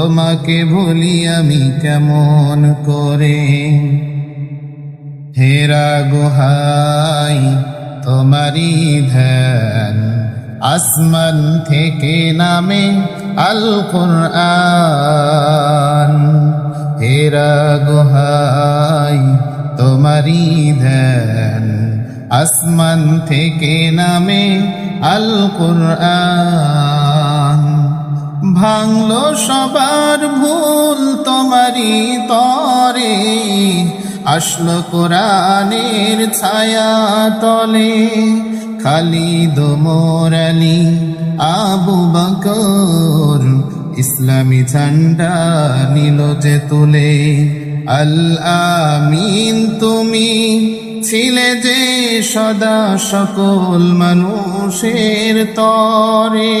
তোমাকে ভুলি আমি কেমন করে? হেরা গুহাই তোমারি ধ্যান আসমান থেকে নামে আল কোরআন হেরা গুহাই তোমারি ধ্যান আসমান থেকে নামে আল কোরআন ভাঙলো সবার ভুল তোমারি তরে, আসলো কোরআনের ছায়া তলে। খালিদ মোরালি আবু বকর, ইসলামী ঝান্ডা নিল যে তুলে। আল আমিন, তুমি ছিলে যে সদা সকল মানুষের তরে।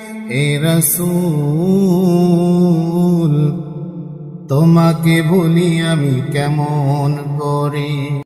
হে রসুল তোমাকে বলি আমি কেমন করে